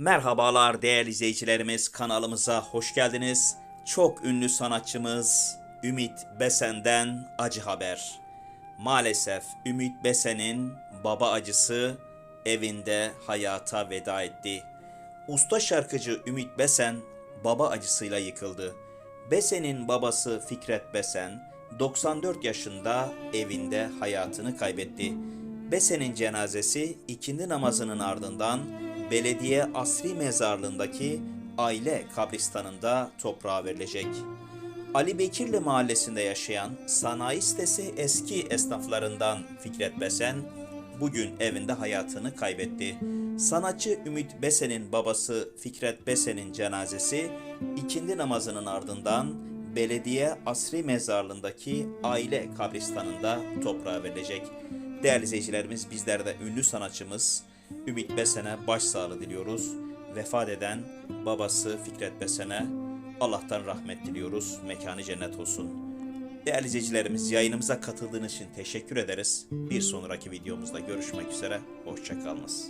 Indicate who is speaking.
Speaker 1: Merhabalar değerli izleyicilerimiz kanalımıza hoş geldiniz. Çok ünlü sanatçımız Ümit Besen'den acı haber. Maalesef Ümit Besen'in baba acısı evinde hayata veda etti. Usta şarkıcı Ümit Besen baba acısıyla yıkıldı. Besen'in babası Fikret Besen 94 yaşında evinde hayatını kaybetti. Besen'in cenazesi ikindi namazının ardından belediye asri mezarlığındaki aile kabristanında toprağa verilecek. Ali Bekirli mahallesinde yaşayan sanayi sitesi eski esnaflarından Fikret Besen bugün evinde hayatını kaybetti. Sanatçı Ümit Besen'in babası Fikret Besen'in cenazesi ikindi namazının ardından belediye asri mezarlığındaki aile kabristanında toprağa verilecek. Değerli izleyicilerimiz bizler de ünlü sanatçımız Ümit Besen'e başsağlığı diliyoruz. Vefat eden babası Fikret Besen'e Allah'tan rahmet diliyoruz. Mekanı cennet olsun. Değerli izleyicilerimiz yayınımıza katıldığınız için teşekkür ederiz. Bir sonraki videomuzda görüşmek üzere. Hoşçakalınız.